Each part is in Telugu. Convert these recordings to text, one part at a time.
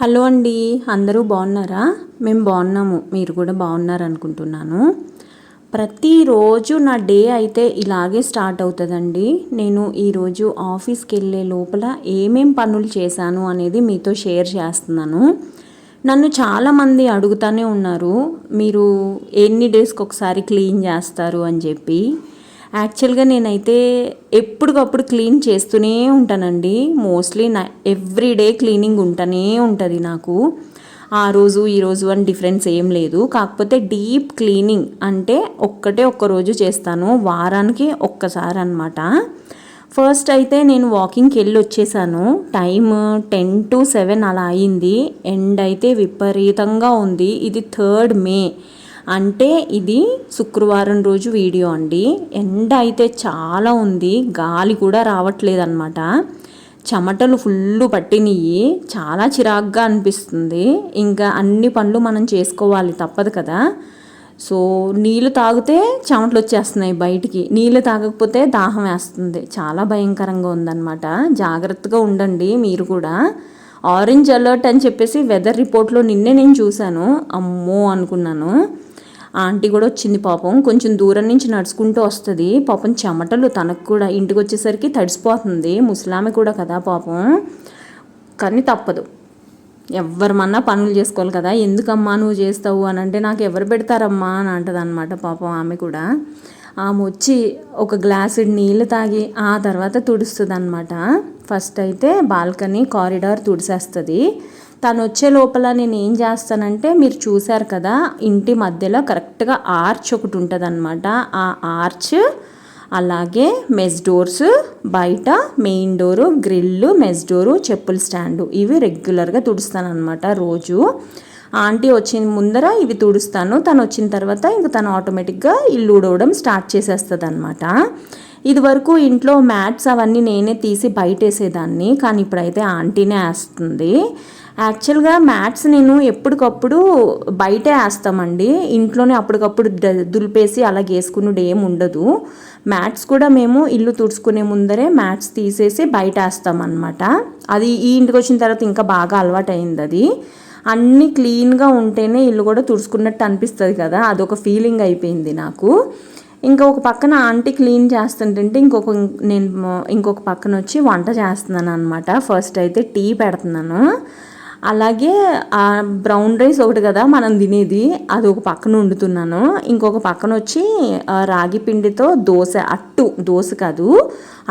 హలో అండి అందరూ బాగున్నారా? మేము బాగున్నాము మీరు కూడా బాగున్నారనుకుంటున్నాను. ప్రతిరోజు నా డే అయితే ఇలాగే స్టార్ట్ అవుతుందండి. నేను ఈరోజు ఆఫీస్కి వెళ్ళే లోపల ఏమేం పనులు చేశాను అనేది మీతో షేర్ చేస్తున్నాను. నన్ను చాలామంది అడుగుతూనే ఉన్నారు మీరు ఎన్ని డేస్కి ఒకసారి క్లీన్ చేస్తారు అని చెప్పి. యాక్చువల్గా నేనైతే ఎప్పటికప్పుడు క్లీన్ చేస్తూనే ఉంటానండి. మోస్ట్లీ నా ఎవ్రీ డే క్లీనింగ్ ఉంటూనే ఉంటుంది నాకు. ఆ రోజు ఈరోజు అని డిఫరెన్స్ ఏం లేదు. కాకపోతే డీప్ క్లీనింగ్ అంటే ఒక్కటే ఒక్క రోజు చేస్తాను. వారానికి ఒక్కసారి అనమాట ఫస్ట్ అయితే నేను వాకింగ్కి వెళ్ళి వచ్చేసాను. టైమ్ టెన్ టు సెవెన్ అలా అయింది. ఎండ్ అయితే విపరీతంగా ఉంది. ఇది థర్డ్ మే అంటే ఇది శుక్రవారం రోజు వీడియో అండి. ఎండ అయితే చాలా ఉంది. గాలి కూడా రావట్లేదు అనమాట చెమటలు ఫుల్ పట్టినవి చాలా చిరాగ్గా అనిపిస్తుంది. ఇంకా అన్ని పనులు మనం చేసుకోవాలి. తప్పదు కదా. సో నీళ్ళు తాగితే చెమటలు వచ్చేస్తున్నాయి బయటికి. నీళ్ళు తాగకపోతే దాహం వేస్తుంది. చాలా భయంకరంగా ఉందన్నమాట. జాగ్రత్తగా ఉండండి మీరు కూడా. ఆరెంజ్ అలర్ట్ అని చెప్పేసి వెదర్ రిపోర్ట్లో నిన్నే నేను చూశాను. అమ్మో అనుకున్నాను. ఆంటీ కూడా వచ్చింది పాపం. కొంచెం దూరం నుంచి నడుచుకుంటూ వస్తుంది. పాపం చెమటలు తనకు కూడా ఇంటికి వచ్చేసరికి తడిసిపోతుంది. ముసలామె కూడా కదా పాపం. కానీ తప్పదు. ఎవరమన్నా పనులు చేసుకోవాలి కదా. ఎందుకమ్మా నువ్వు చేస్తావు అని అంటే నాకు ఎవరు పెడతారమ్మా అని అంటది అనమాట పాపం ఆమె కూడా. ఆమె వచ్చి ఒక గ్లాసు నీళ్ళు తాగి ఆ తర్వాత తుడుస్తుంది అనమాట ఫస్ట్ అయితే బాల్కనీ కారిడార్ తుడిసేస్తుంది. తను వచ్చే లోపల నేను ఏం చేస్తానంటే మీరు చూశారు కదా ఇంటి మధ్యలో కరెక్ట్గా ఆర్చ్ ఒకటి ఉంటుంది అనమాట ఆ ఆర్చ్ అలాగే మెస్ డోర్స్ బయట main door grill mess door చెప్పుల స్టాండు ఇవి రెగ్యులర్గా తుడుస్తానమాట రోజు. ఆంటీ వచ్చిన ముందర ఇవి తుడుస్తాను తను వచ్చిన తర్వాత ఇంక తను ఆటోమేటిక్గా ఇల్లు ఊడవడం స్టార్ట్ చేసేస్తుంది అనమాట ఇదివరకు ఇంట్లో మ్యాట్స్ అవన్నీ నేనే తీసి బయట వేసేదాన్ని కానీ ఇప్పుడైతే ఆంటీనే వేస్తుంది. యాక్చువల్గా మ్యాట్స్ నేను ఎప్పటికప్పుడు బయటే వేస్తామండి. ఇంట్లోనే అప్పటికప్పుడు దులిపేసి అలా వేసుకునేది ఏం ఉండదు. మ్యాట్స్ కూడా మేము ఇల్లు తుడుచుకునే ముందరే మ్యాట్స్ తీసేసి బయట వేస్తామన్నమాట. అది ఈ ఇంటికి వచ్చిన తర్వాత ఇంకా బాగా అలవాటు అయింది అది. అన్నీ క్లీన్గా ఉంటేనే ఇల్లు కూడా తుడుచుకున్నట్టు అనిపిస్తుంది కదా అదొక ఫీలింగ్ అయిపోయింది నాకు. ఇంకా ఒక పక్కన ఆంటీ క్లీన్ చేస్తుంటే ఇంకొక నేను ఇంకొక పక్కన వచ్చి వంట చేస్తున్నాను అనమాట ఫస్ట్ అయితే టీ పెడుతున్నాను. అలాగే ఆ బ్రౌన్ రైస్ ఒకటి కదా మనం తినేది అది ఒక పక్కన వండుతున్నాను. ఇంకొక పక్కన వచ్చి రాగి పిండితో దోశ అట్టు దోశ కాదు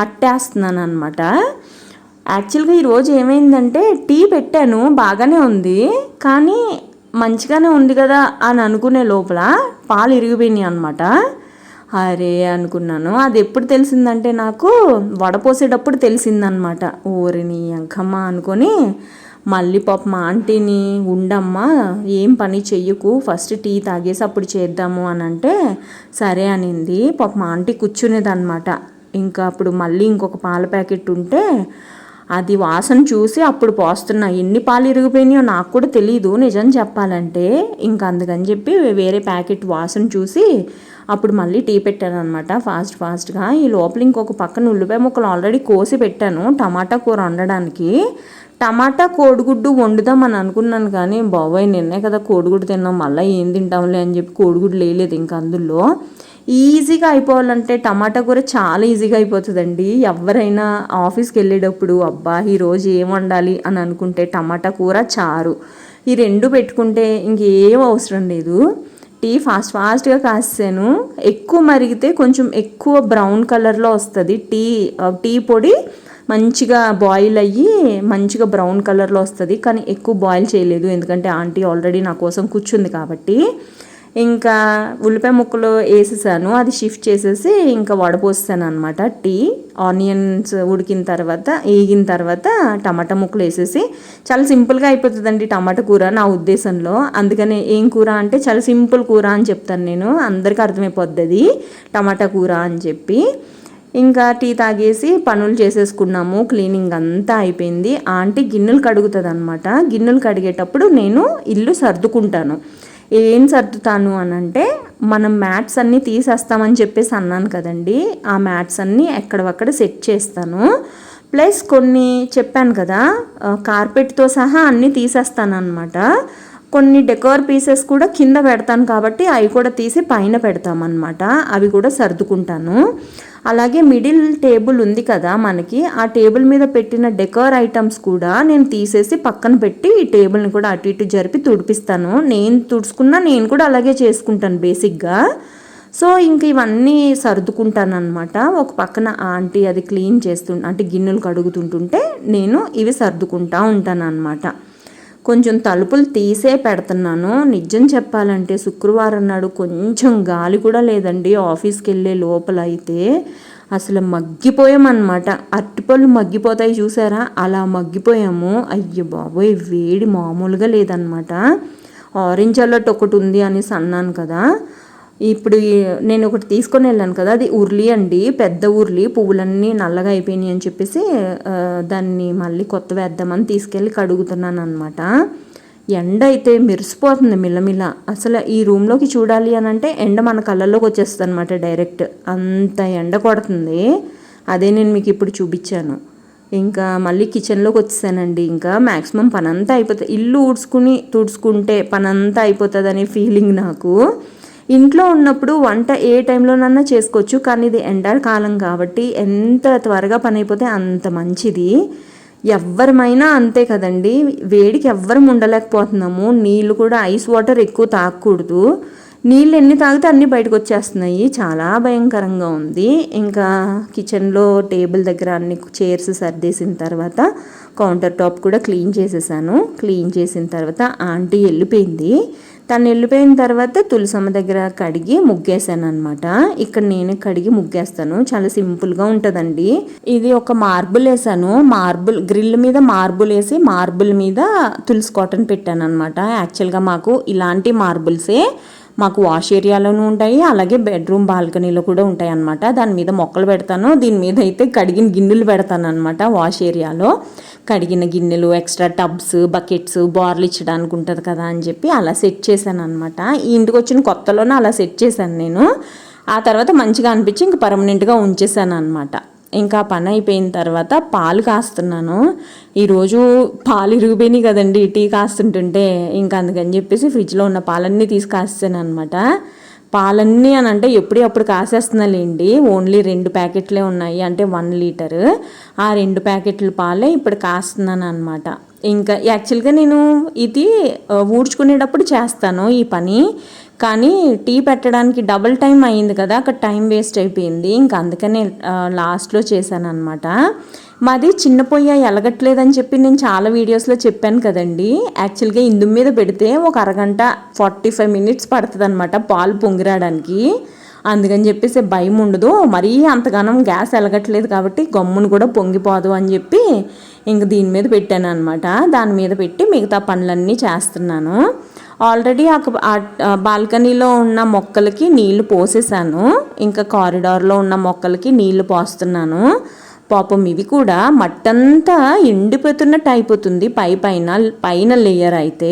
అట్టేస్తున్నాను అనమాట యాక్చువల్గా ఈరోజు ఏమైందంటే టీ పెట్టాను బాగానే ఉంది కానీ మంచిగానే ఉంది కదా అని అనుకునే లోపల పాలు ఇరిగిపోయినాయి అనమాట అరే అనుకున్నాను. అది ఎప్పుడు తెలిసిందంటే నాకు వడపోసేటప్పుడు తెలిసిందనమాట ఓరిని అంకమ్మ అనుకొని మళ్ళీ పాప మా ఆంటీని ఉండమ్మా ఏం పని చెయ్యకు ఫస్ట్ టీ తాగేసి అప్పుడు చేద్దాము అని అంటే సరే అనింది. పాప మా ఆంటీ కూర్చునేదన్నమాట. ఇంకా అప్పుడు మళ్ళీ ఇంకొక పాల ప్యాకెట్ ఉంటే అది వాసన చూసి అప్పుడు పోస్తున్నా. ఎన్ని పాలు ఇరిగిపోయినాయో నాకు కూడా తెలియదు నిజం చెప్పాలంటే. ఇంకా అందుకని చెప్పి వేరే ప్యాకెట్ వాసన చూసి అప్పుడు మళ్ళీ టీ పెట్టాను అనమాట ఫాస్ట్ ఫాస్ట్గా. ఈ లోపల ఇంకొక పక్కన ఉల్లిపాయ ముక్కలు ఆల్రెడీ కోసి పెట్టాను టమాటా కూర వండడానికి. టమాటా కోడిగుడ్డు వండుదామని అనుకున్నాను కానీ బాబాయ్ నిన్నే కదా కోడిగుడ్డు తిన్నాం మళ్ళీ ఏం తింటాంలే అని చెప్పి కోడిగుడ్డు లేలేదు ఇంకా అందులో. ఈజీగా అయిపోవాలంటే టమాటా కూర చాలా ఈజీగా అయిపోతుందండి. ఎవరైనా ఆఫీస్కి వెళ్ళేటప్పుడు అబ్బా ఈరోజు ఏం వండాలి అని అనుకుంటే టమాటా కూర చారు. ఈ రెండు పెట్టుకుంటే ఇంకేం అవసరం లేదు. టీ ఫాస్ట్ ఫాస్ట్గా కాసాను ఎక్కువ మరిగితే కొంచెం ఎక్కువ బ్రౌన్ కలర్లో వస్తుంది. టీ టీ పొడి మంచిగా బాయిల్ అయ్యి మంచిగా బ్రౌన్ కలర్లో వస్తుంది. కానీ ఎక్కువ బాయిల్ చేయలేదు. ఎందుకంటే ఆంటీ ఆల్రెడీ నా కోసం కూర్చుంది కాబట్టి. ఇంకా ఉల్లిపాయ ముక్కలు వేసేసాను. అది షిఫ్ట్ చేసేసి ఇంకా వడపోసాను అనమాట టీ ఆనియన్స్ ఉడికిన తర్వాత వేగిన తర్వాత టమాటా ముక్కలు వేసేసి చాలా సింపుల్గా అయిపోతుందండి టమాటా కూర నా ఉద్దేశంలో. అందుకనే ఏం కూర అంటే చాలా సింపుల్ కూర అని చెప్తాను నేను. అందరికీ అర్థమైపోద్ది టమాటా కూర అని చెప్పి. ఇంకా టీ తాగేసి పనులు చేసేసుకున్నాము. క్లీనింగ్ అంతా అయిపోయింది. ఆంటీ గిన్నెలు కడుగుతుంది అనమాట గిన్నెలు కడిగేటప్పుడు నేను ఇల్లు సర్దుకుంటాను. ఏం సర్దుతాను అని అంటే మనం మ్యాట్స్ అన్నీ తీసేస్తామని చెప్పేసి అన్నాను కదండి. ఆ మ్యాట్స్ అన్నీ ఎక్కడవక్కడ సెట్ చేస్తాను. ప్లస్ కొన్ని చెప్పాను కదా కార్పెట్తో సహా అన్నీ తీసేస్తాను అనమాట కొన్ని డెకోర్ పీసెస్ కూడా కింద పెడతాను కాబట్టి అవి కూడా తీసి పైన పెడతామన్నమాట. అవి కూడా సర్దుకుంటాను. అలాగే మిడిల్ టేబుల్ ఉంది కదా మనకి ఆ టేబుల్ మీద పెట్టిన డెకోర్ ఐటమ్స్ కూడా నేను తీసేసి పక్కన పెట్టి ఈ టేబుల్ని కూడా అటు ఇటు జరిపి తుడిపిస్తాను. నేను తుడుచుకున్నా నేను కూడా అలాగే చేసుకుంటాను బేసిక్గా. సో ఇంక ఇవన్నీ సర్దుకుంటాను అనమాట ఒక పక్కన ఆంటీ అది క్లీన్ చేస్తుంటే అంటే గిన్నెలు కడుగుతుంటుంటే నేను ఇవి సర్దుకుంటా ఉంటాను అనమాట కొంచెం తలుపులు తీసే పెడుతున్నాను. నిజం చెప్పాలంటే శుక్రవారం నాడు కొంచెం గాలి కూడా లేదండి ఆఫీస్కి వెళ్ళే లోపల అయితే. అసలు మగ్గిపోయామన్నమాట. అరటిపళ్ళు మగ్గిపోతాయి చూసారా? అలా మగ్గిపోయాము. అయ్యో బాబోయ్! వేడి మామూలుగా లేదనమాట ఆరెంజ్ అలర్ట్ ఒకటి ఉంది అనేసి అన్నాను కదా. ఇప్పుడు నేను ఒకటి తీసుకొని వెళ్ళాను కదా అది ఉర్లి అండి పెద్ద ఉర్లి పువ్వులన్నీ నల్లగా అయిపోయినాయి అని చెప్పేసి దాన్ని మళ్ళీ కొత్త వేద్దామని తీసుకెళ్ళి కడుగుతున్నాను అనమాట ఎండ అయితే మెరిసిపోతుంది మిల్లమిల్ల అసలు ఈ రూమ్లోకి చూడాలి అని అంటే ఎండ మన కళ్ళల్లోకి వచ్చేస్తుంది అనమాట డైరెక్ట్. అంత ఎండ కొడుతుంది. అదే నేను మీకు ఇప్పుడు చూపించాను. ఇంకా మళ్ళీ కిచెన్లోకి వచ్చేసానండి. ఇంకా మ్యాక్సిమం పనంతా అయిపోతుంది ఇల్లు ఊడ్చుకుని తుడుచుకుంటే పనంతా అయిపోతుంది అనే ఫీలింగ్ నాకు. ఇంట్లో ఉన్నప్పుడు వంట ఏ టైంలోనన్నా చేసుకోవచ్చు కానీ ఇది ఎండాకాలం కాబట్టి ఎంత త్వరగా పని అయిపోతే అంత మంచిది. ఎవ్వరమైనా అంతే కదండి. వేడికి ఎవ్వరం ఉండలేకపోతున్నాము. నీళ్ళు కూడా ఐస్ వాటర్ ఎక్కువ తాగకూడదు నీళ్ళు ఎన్ని తాగితే అన్నీ బయటకు వచ్చేస్తున్నాయి చాలా భయంకరంగా ఉంది. ఇంకా కిచెన్లో టేబుల్ దగ్గర అన్ని చైర్స్ సర్దేసిన తర్వాత కౌంటర్ టాప్ కూడా క్లీన్ చేసేసాను. క్లీన్ చేసిన తర్వాత ఆంటీ వెళ్ళిపోయింది. తను వెళ్ళిపోయిన తర్వాత తులసమ్మ దగ్గర కడిగి ముగ్గేసాను అనమాట ఇక్కడ నేనే కడిగి ముగ్గేస్తాను. చాలా సింపుల్గా ఉంటుందండి. ఇది ఒక మార్బుల్ వేసాను. మార్బుల్ గ్రిల్ మీద మార్బుల్ వేసి మార్బుల్ మీద తులసి కాటన్ పెట్టాను అనమాట యాక్చువల్గా మాకు ఇలాంటి మార్బుల్సే మాకు వాష్ ఏరియాలోనూ ఉంటాయి అలాగే బెడ్రూమ్ బాల్కనీలో కూడా ఉంటాయి అన్నమాట. దాని మీద మొక్కలు పెడతాను. దీని మీద అయితే కడిగిన గిన్నెలు పెడతాను అనమాట వాష్ ఏరియాలో. కడిగిన గిన్నెలు ఎక్స్ట్రా టబ్స్ బకెట్స్ బార్లు ఇచ్చడానికి ఉంటుంది కదా అని చెప్పి అలా సెట్ చేశాను అనమాట ఈ ఇంటికి వచ్చిన కొత్తలోనే అలా సెట్ చేశాను నేను. ఆ తర్వాత మంచిగా అనిపించి ఇంక పర్మనెంట్గా ఉంచేసాను అనమాట ఇంకా పని అయిపోయిన తర్వాత పాలు కాస్తున్నాను. ఈరోజు పాలు ఇరిగిపోయినాయి కదండి టీ కాస్తుంటుంటే. ఇంకా అందుకని చెప్పేసి ఫ్రిడ్జ్లో ఉన్న పాలన్నీ తీసి కాస్తాను అనమాట పాలన్నీ అని అంటే ఎప్పుడప్పుడు కాసేస్తున్నాలేండి. ఓన్లీ రెండు ప్యాకెట్లే ఉన్నాయి అంటే వన్ లీటర్. ఆ రెండు ప్యాకెట్ల పాలే ఇప్పుడు కాస్తున్నాను అనమాట ఇంకా యాక్చువల్గా నేను ఇది ఊడ్చుకునేటప్పుడు చేస్తాను ఈ పని. కానీ టీ పెట్టడానికి డబుల్ టైం అయింది కదా అక్కడ టైం వేస్ట్ అయిపోయింది. ఇంకా అందుకనే లాస్ట్లో చేశాను అనమాట మాది చిన్న పొయ్య ఎలగట్లేదని చెప్పి నేను చాలా వీడియోస్లో చెప్పాను కదండి. యాక్చువల్గా ఇందు మీద పెడితే ఒక అరగంట ఫార్టీ ఫైవ్ మినిట్స్ పడుతుంది అనమాట పాలు పొంగిరాడానికి. అందుకని చెప్పేసి భయం ఉండదు. మరీ అంతగానం గ్యాస్ ఎలగట్లేదు కాబట్టి గమ్మును కూడా పొంగిపోదు అని చెప్పి ఇంక దీని మీద పెట్టాను అనమాట దాని మీద పెట్టి మిగతా పనులన్నీ చేస్తున్నాను. ఆల్రెడీ ఆ బాల్కనీలో ఉన్న మొక్కలకి నీళ్ళు పోసేసాను. ఇంకా కారిడార్లో ఉన్న మొక్కలకి నీళ్ళు పోస్తున్నాను. పాపం ఇవి కూడా మట్టంతా ఎండిపోతున్నట్టు అయిపోతుంది. పై పైన పైన లేయర్ అయితే.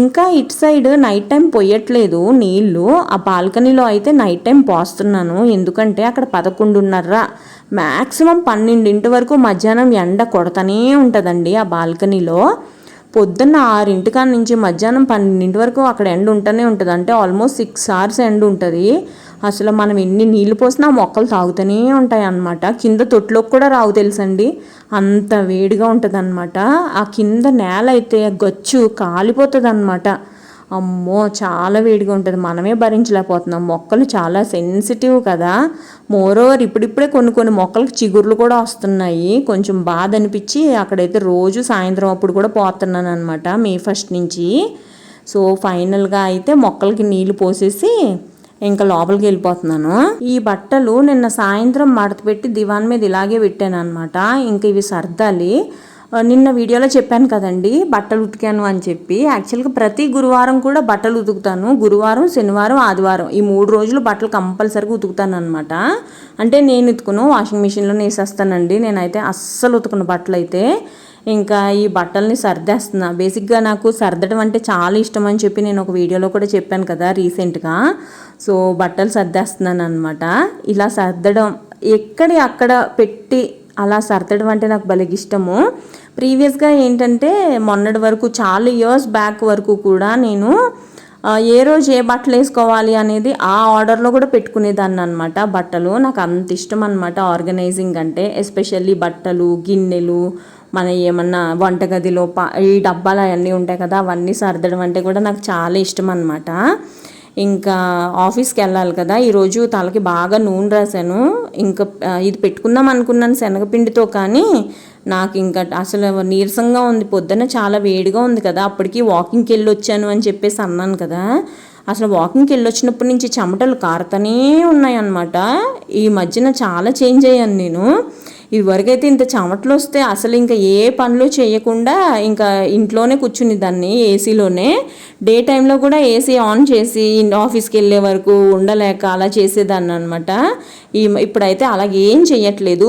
ఇంకా ఇటు సైడ్ నైట్ టైం పోయట్లేదు నీళ్ళు ఆ బాల్కనీలో అయితే నైట్ టైం పోస్తున్నాను. ఎందుకంటే అక్కడ పదకొండున్నర మ్యాక్సిమం పన్నెండింటి వరకు మధ్యాహ్నం ఎండ కొడతనే ఉంటుందండి ఆ బాల్కనీలో. పొద్దున్న ఆరింటికాడ నుంచి మధ్యాహ్నం పన్నెండింటి వరకు అక్కడ ఎండ ఉంటూనే ఉంటుంది. అంటే ఆల్మోస్ట్ సిక్స్ అవర్స్ ఎండ ఉంటుంది. అసలు మనం ఎన్ని నీళ్ళు పోసినా మొక్కలు తాగుతూనే ఉంటాయి అన్నమాట కింద తొట్లోకి కూడా రావు తెలుసండి. అంత వేడిగా ఉంటుంది ఆ కింద నేల అయితే గచ్చు కాలిపోతుంది అమ్మో చాలా వేడిగా ఉంటుంది. మనమే భరించలేకపోతున్నాం. మొక్కలు చాలా సెన్సిటివ్ కదా. మోరోవర్ ఇప్పుడిప్పుడే కొన్ని కొన్ని మొక్కలకు చిగుర్లు కూడా వస్తున్నాయి. కొంచెం బాధ అనిపించి అక్కడైతే రోజు సాయంత్రం అప్పుడు కూడా పోతున్నాను అనమాట మే ఫస్ట్ నుంచి. సో ఫైనల్గా అయితే మొక్కలకి నీళ్ళు పోసేసి ఇంకా లోపలికి వెళ్ళిపోతున్నాను. ఈ బట్టలు నిన్న సాయంత్రం మడత పెట్టి దివాన్ మీద ఇలాగే పెట్టాను అనమాట ఇంకా ఇవి సర్దాలి. నిన్న వీడియోలో చెప్పాను కదండి బట్టలు ఉతికాను అని చెప్పి. యాక్చువల్గా ప్రతి గురువారం కూడా బట్టలు ఉతుకుతాను. గురువారం శనివారం ఆదివారం ఈ మూడు రోజులు బట్టలు కంపల్సరీగా ఉతుకుతాను అనమాట అంటే నేను ఉతుకును వాషింగ్ మిషన్లో వేసేస్తానండి. నేనైతే అస్సలు ఉతుకును బట్టలు అయితే ఇంకా ఈ బట్టల్ని సర్దేస్తున్నా. బేసిక్గా నాకు సర్దడం అంటే చాలా ఇష్టం అని చెప్పి నేను ఒక వీడియోలో కూడా చెప్పాను కదా రీసెంట్గా. సో బట్టలు సర్దేస్తున్నాను అనమాట ఇలా సర్దడం ఎక్కడి అక్కడ పెట్టి అలా సర్దడం అంటే నాకు భలే ఇష్టము. ప్రీవియస్గా ఏంటంటే మొన్నటి వరకు చాలా ఇయర్స్ బ్యాక్ వరకు కూడా నేను ఏ రోజు ఏ బట్టలు వేసుకోవాలి అనేది ఆ ఆర్డర్లో కూడా పెట్టుకునేదాన్ని అనమాట బట్టలు నాకు అంత ఇష్టం అనమాట ఆర్గనైజింగ్ అంటే ఎస్పెషల్లీ బట్టలు గిన్నెలు మన ఏమన్నా వంటగదిలో పా ఈ డబ్బాలు అవన్నీ ఉంటాయి కదా అవన్నీ సర్దడం అంటే కూడా నాకు చాలా ఇష్టం అనమాట ఇంకా ఆఫీస్కి వెళ్ళాలి కదా. ఈరోజు తలకి బాగా నూనె రాశాను. ఇంకా ఇది పెట్టుకుందాం అనుకున్నాను శనగపిండితో కానీ నాకు ఇంకా అసలు నీరసంగా ఉంది. పొద్దున్న చాలా వేడిగా ఉంది కదా. అప్పటికి వాకింగ్కి వెళ్ళి వచ్చాను అని చెప్పేసి అన్నాను కదా. అసలు వాకింగ్కి వెళ్ళి వచ్చినప్పటి నుంచి చెమటలు కారుతూనే ఉన్నాయి అన్నమాట ఈ మధ్యన చాలా చేంజ్ అయ్యాను నేను. ఇదివరకైతే ఇంత చెమటలు వస్తే అసలు ఇంకా ఏ పనులు చేయకుండా ఇంకా ఇంట్లోనే కూర్చుని దాన్ని ఏసీలోనే డే టైంలో కూడా ఏసీ ఆన్ చేసి ఆఫీస్కి వెళ్ళే వరకు ఉండలేక అలా చేసేదాన్ని అనమాట ఈ ఇప్పుడైతే అలాగే ఏం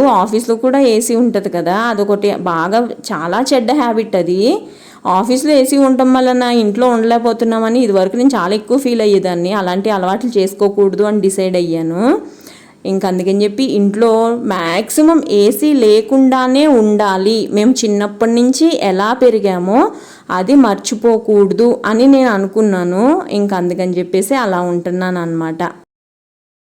ఆఫీస్లో కూడా ఏసీ ఉంటుంది కదా అదొకటి బాగా చాలా చెడ్డ హ్యాబిట్ అది. ఆఫీస్లో ఏసీ ఉండటం వలన ఇంట్లో ఉండలేకపోతున్నామని ఇదివరకు నేను చాలా ఎక్కువ ఫీల్ అయ్యేదాన్ని. అలాంటి అలవాట్లు చేసుకోకూడదు అని డిసైడ్ అయ్యాను. ఇంకా అందుకని చెప్పి ఇంట్లో మ్యాక్సిమం ఏసీ లేకుండానే ఉండాలి. మేము చిన్నప్పటి నుంచి ఎలా పెరిగామో అది మర్చిపోకూడదు అని నేను అనుకున్నాను. ఇంకా అందుకని చెప్పేసి అలా ఉంటున్నాను అనమాట